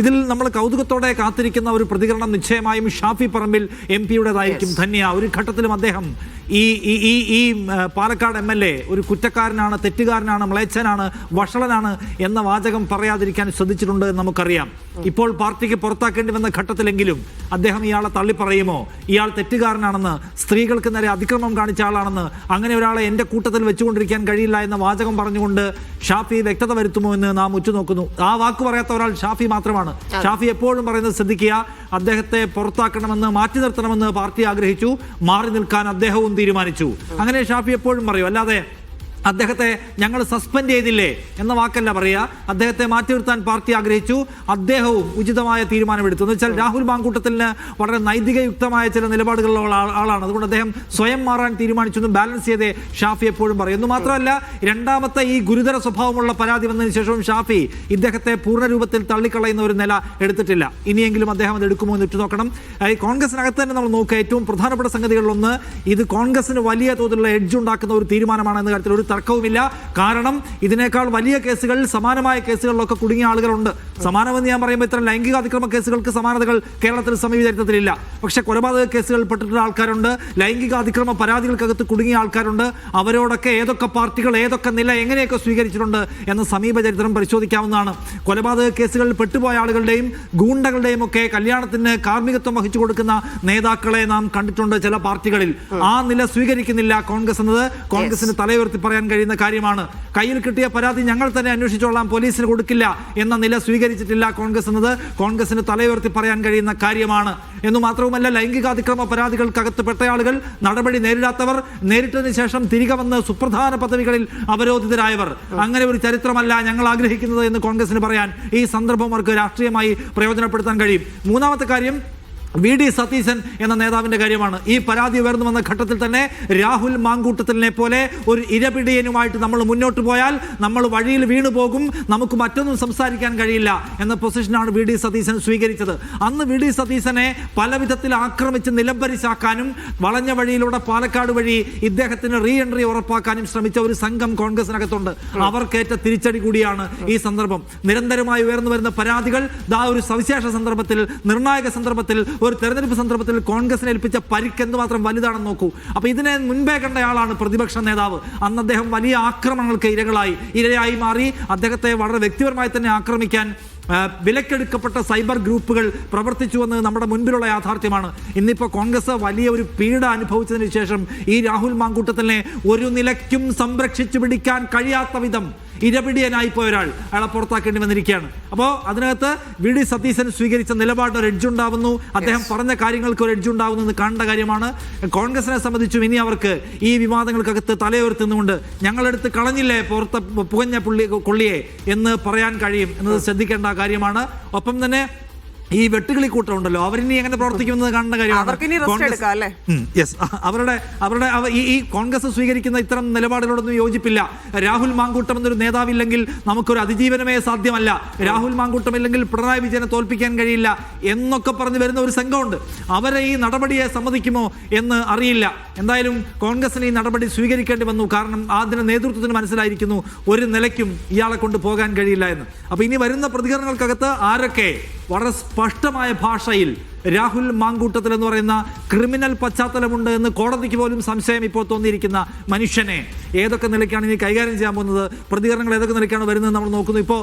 ഇതിൽ നമ്മൾ കൗതുകത്തോടെ കാത്തിരിക്കുന്ന ഒരു പ്രതികരണം നിശ്ചയമായും ഷാഫി പറമ്പിൽ എം പിയുടേതായിരിക്കും. ധന്യ ഒരു ഘട്ടത്തിലും അദ്ദേഹം ഈ ഈ ഈ പാലക്കാട് എം എൽ എ ഒരു കുറ്റക്കാരനാണ് തെറ്റുകാരനാണ് മ്ലേച്ഛനാണ് വഷളനാണ് എന്ന വാചകം പറയാതിരിക്കാൻ ശ്രദ്ധിച്ചിട്ടുണ്ട് എന്ന് നമുക്കറിയാം. ഇപ്പോൾ പാർട്ടിക്ക് പുറത്താക്കേണ്ടി വന്ന ഘട്ടത്തിലെങ്കിലും അദ്ദേഹം ഇയാളെ തള്ളിപ്പറയുമോ? ഇയാൾ തെറ്റുകാരനാണെന്ന് സ്ത്രീകൾക്ക് നേരെ അതിക്രമം കാണിച്ച ആളാണെന്ന് അങ്ങനെ ഒരാളെ എന്റെ കൂട്ടത്തിൽ വെച്ചുകൊണ്ടിരിക്കാൻ കഴിയില്ല എന്ന വാചകം പറഞ്ഞുകൊണ്ട് ഷാഫി വ്യക്തത വരുത്തുമോ എന്ന് നാം ഉറ്റുനോക്കുന്നു. ആ വാക്ക് പറയാത്ത ഒരാൾ ഷാഫി മാത്രമാണ്. ഷാഫി എപ്പോഴും പറയുന്നത് ശ്രദ്ധിക്കുക അദ്ദേഹത്തെ പുറത്താക്കണമെന്ന് മാറ്റി നിർത്തണമെന്ന് പാർട്ടി ആഗ്രഹിച്ചു മാറി നിൽക്കാൻ അദ്ദേഹവും തീരുമാനിച്ചു. അങ്ങനെ ഷാഫി എപ്പോഴും പറയും അല്ലാതെ അദ്ദേഹത്തെ ഞങ്ങൾ സസ്പെൻഡ് ചെയ്തില്ലേ എന്ന വാക്കല്ല പറയുക. അദ്ദേഹത്തെ മാറ്റി നിർത്താൻ പാർട്ടി ആഗ്രഹിച്ചു. അദ്ദേഹവും ഉചിതമായ തീരുമാനമെടുത്തു. എന്ന് വെച്ചാൽ രാഹുൽ മാങ്കൂട്ടത്തിന് വളരെ നൈതികയുക്തമായ ചില നിലപാടുകളുള്ള ആളാണ്. അതുകൊണ്ട് അദ്ദേഹം സ്വയം മാറാൻ തീരുമാനിച്ചു എന്ന് ബാലൻസ് ചെയ്തേ ഷാഫി എപ്പോഴും പറയും. എന്ന് മാത്രമല്ല രണ്ടാമത്തെ ഈ ഗുരുതര സ്വഭാവമുള്ള പരാതി വന്നതിന് ശേഷവും ഷാഫി ഇദ്ദേഹത്തെ പൂർണ രൂപത്തിൽ തള്ളിക്കളയുന്ന ഒരു നില എടുത്തിട്ടില്ല. ഇനിയെങ്കിലും അദ്ദേഹം അത് എടുക്കുമോ എന്ന് നോക്കണം ഈ കോൺഗ്രസിനകത്ത് തന്നെ നമ്മൾ നോക്കുക. ഏറ്റവും പ്രധാനപ്പെട്ട സംഗതികളിലൊന്ന് ഇത് കോൺഗ്രസിന് വലിയ തോതിലുള്ള എഡ്ജ് ഉണ്ടാക്കുന്ന ഒരു തീരുമാനമാണ് എന്ന കാര്യത്തിൽ ഒരു തർക്കവുമില്ല. കാരണം ഇതിനേക്കാൾ വലിയ കേസുകളിൽ സമാനമായ കേസുകളിലൊക്കെ കുടുങ്ങിയ ആളുകളുണ്ട്. സമാനമെന്ന് ഞാൻ പറയുമ്പോൾ ഇത്തരം ലൈംഗിക അതിക്രമ കേസുകൾക്ക് സമാനതകൾ കേരളത്തിൽ സമീപചരിത്രത്തിലില്ല പക്ഷെ കൊലപാതക കേസുകൾ പെട്ടിട്ടുള്ള ആൾക്കാരുണ്ട്. ലൈംഗിക അതിക്രമ പരാതികൾക്കകത്ത് കുടുങ്ങിയ ആൾക്കാരുണ്ട്. അവരോടൊക്കെ ഏതൊക്കെ പാർട്ടികൾ ഏതൊക്കെ നില എങ്ങനെയൊക്കെ സ്വീകരിച്ചിട്ടുണ്ട് എന്ന സമീപചരിത്രം പരിശോധിക്കാവുന്നതാണ്. കൊലപാതക കേസുകളിൽ പെട്ടുപോയ ആളുകളുടെയും ഗൂണ്ടകളുടെയും ഒക്കെ കല്യാണത്തിന് കാർമ്മികത്വം വഹിച്ചു കൊടുക്കുന്ന നേതാക്കളെ നാം കണ്ടിട്ടുണ്ട് ചില പാർട്ടികളിൽ. ആ നില സ്വീകരിക്കുന്നില്ല കോൺഗ്രസ് എന്നത്. കോൺഗ്രസിന് തലയുയർത്തി പറയാൻ കഴിയുന്ന കാര്യമാണ്. കയ്യിൽ കിട്ടിയ പരാതി ഞങ്ങൾ തന്നെ അന്വേഷിച്ചോളാം പോലീസിന് കൊടുക്കില്ല എന്ന നില സ്വീകരിച്ചിട്ടില്ല കോൺഗ്രസ് എന്നത്. കോൺഗ്രസിന് തലയുയർത്തി പറയാൻ കഴിയുന്ന കാര്യമാണ്. എന്ന് മാത്രവുമല്ല ലൈംഗികാതിക്രമ പരാതികൾക്കകത്ത് പെട്ടയാളുകൾ നടപടി നേരിടാത്തവർ നേരിട്ടതിന് ശേഷം തിരികെ വന്ന് സുപ്രധാന പദവികളിൽ അവരോധിതരായവർ. അങ്ങനെ ഒരു ചരിത്രമല്ല ഞങ്ങൾ ആഗ്രഹിക്കുന്നത് എന്ന് കോൺഗ്രസിന് പറയാൻ ഈ സന്ദർഭം അവർക്ക് രാഷ്ട്രീയമായി പ്രയോജനപ്പെടുത്താൻ കഴിയും. മൂന്നാമത്തെ കാര്യം വി ഡി സതീശൻ എന്ന നേതാവിന്റെ കാര്യമാണ്. ഈ പരാതി ഉയർന്നു വന്ന ഘട്ടത്തിൽ തന്നെ രാഹുൽ മാങ്കൂട്ടത്തിലിനെ പോലെ ഒരു ഇരപിടിയനുമായിട്ട് നമ്മൾ മുന്നോട്ട് പോയാൽ നമ്മൾ വഴിയിൽ വീണു പോകും. നമുക്ക് മറ്റൊന്നും സംസാരിക്കാൻ കഴിയില്ല എന്ന പൊസിഷനാണ് വി ഡി സതീശൻ സ്വീകരിച്ചത്. അന്ന് വി ഡി സതീശനെ പല വിധത്തിൽ ആക്രമിച്ച് നിലംപരിശാക്കാനും വളഞ്ഞ വഴിയിലൂടെ പാലക്കാട് വഴി ഇദ്ദേഹത്തിന് റീ എൻട്രി ഉറപ്പാക്കാനും ശ്രമിച്ച ഒരു സംഘം കോൺഗ്രസിനകത്തുണ്ട്. അവർക്കേറ്റ തിരിച്ചടി കൂടിയാണ് ഈ സന്ദർഭം. നിരന്തരമായി ഉയർന്നു വരുന്ന പരാതികൾ ദാ ഒരു സവിശേഷ സന്ദർഭത്തിൽ നിർണായക സന്ദർഭത്തിൽ ഒരു തെരഞ്ഞെടുപ്പ് സന്ദർഭത്തിൽ കോൺഗ്രസിനെ ഏൽപ്പിച്ച പരിക്ക് എന്തുമാത്രം വലുതാണെന്ന് നോക്കൂ. അപ്പൊ ഇതിനെ മുൻപേ കണ്ടയാളാണ് പ്രതിപക്ഷ നേതാവ്. അന്ന് അദ്ദേഹം വലിയ ആക്രമണങ്ങൾക്ക് ഇരകളായി. ഇരയായി മാറി അദ്ദേഹത്തെ വളരെ വ്യക്തിപരമായി തന്നെ ആക്രമിക്കാൻ വിലക്കെടുക്കപ്പെട്ട സൈബർ ഗ്രൂപ്പുകൾ പ്രവർത്തിച്ചുവെന്ന് നമ്മുടെ മുൻപിലുള്ള യാഥാർത്ഥ്യമാണ്. ഇന്നിപ്പോൾ കോൺഗ്രസ് വലിയ ഒരു പീഡ അനുഭവിച്ചതിന് ശേഷം ഈ രാഹുൽ മാങ്കൂട്ടത്തിനെ ഒരു നിലയ്ക്കും സംരക്ഷിച്ചു പിടിക്കാൻ കഴിയാത്ത വിധം ഇരപിടിയനായി പോയ ഒരാൾ അയാളെ പുറത്താക്കേണ്ടി വന്നിരിക്കുകയാണ്. അപ്പോൾ അതിനകത്ത് വി ഡി സതീശൻ സ്വീകരിച്ച നിലപാട് ഒരു എഡ്ജ് ഉണ്ടാവുന്നു. അദ്ദേഹം പറഞ്ഞ കാര്യങ്ങൾക്ക് ഒരു എഡ്ജ് ഉണ്ടാവുന്നു എന്ന് കാണേണ്ട കാര്യമാണ്. കോൺഗ്രസിനെ സംബന്ധിച്ചും ഇനി അവർക്ക് ഈ വിവാദങ്ങൾക്കകത്ത് തലയുയർത്തുന്നുകൊണ്ട് ഞങ്ങളെടുത്ത് കളഞ്ഞില്ലേ പുറത്ത് പുകഞ്ഞ പുള്ളി കൊള്ളിയെ എന്ന് പറയാൻ കഴിയും എന്നത് ശ്രദ്ധിക്കേണ്ട കാര്യമാണ്. ഒപ്പം തന്നെ ഈ വെട്ടുകിളി കൂട്ടം ഉണ്ടല്ലോ. അവരിനി എങ്ങനെ പ്രവർത്തിക്കുന്നത് കാണുന്ന കാര്യമാണ്? യെസ് അവരുടെ അവരുടെ ഈ കോൺഗ്രസ് സ്വീകരിക്കുന്ന ഇത്തരം നിലപാടുകളോടൊന്നും യോജിപ്പില്ല. രാഹുൽ മാങ്കൂട്ടം എന്നൊരു നേതാവില്ലെങ്കിൽ നമുക്കൊരു അതിജീവനമേ സാധ്യമല്ല. രാഹുൽ മാങ്കൂട്ടം ഇല്ലെങ്കിൽ പിണറായി വിജയനെ തോൽപ്പിക്കാൻ കഴിയില്ല എന്നൊക്കെ പറഞ്ഞു വരുന്ന ഒരു സംഘമുണ്ട്. അവരെ ഈ നടപടിയെ സമ്മതിക്കുമോ എന്ന് അറിയില്ല. എന്തായാലും കോൺഗ്രസിന് ഈ നടപടി സ്വീകരിക്കേണ്ടി വന്നു. കാരണം അതിന് നേതൃത്വത്തിന് മനസ്സിലായിരിക്കുന്നു ഒരു നിലയ്ക്കും ഇയാളെ കൊണ്ട് പോകാൻ കഴിയില്ല എന്ന്. അപ്പൊ ഇനി വരുന്ന പ്രതികരണങ്ങൾക്കകത്ത് ആരൊക്കെ? വളരെ സ്പഷ്ടമായ ഭാഷയിൽ രാഹുൽ മാങ്കൂട്ടത്തിൽ എന്ന് പറയുന്ന ക്രിമിനൽ പശ്ചാത്തലമുണ്ട് എന്ന് കോടതിക്ക് പോലും സംശയം ഇപ്പോൾ തോന്നിയിരിക്കുന്ന മനുഷ്യനെ. ഏതൊക്കെ നിലയ്ക്കാണ് ഇനി കൈകാര്യം ചെയ്യാൻ പോകുന്നത്? പ്രതികരണങ്ങൾ ഏതൊക്കെ നിലയ്ക്കാണ് വരുന്നത് നമ്മൾ നോക്കുന്നു. ഇപ്പോൾ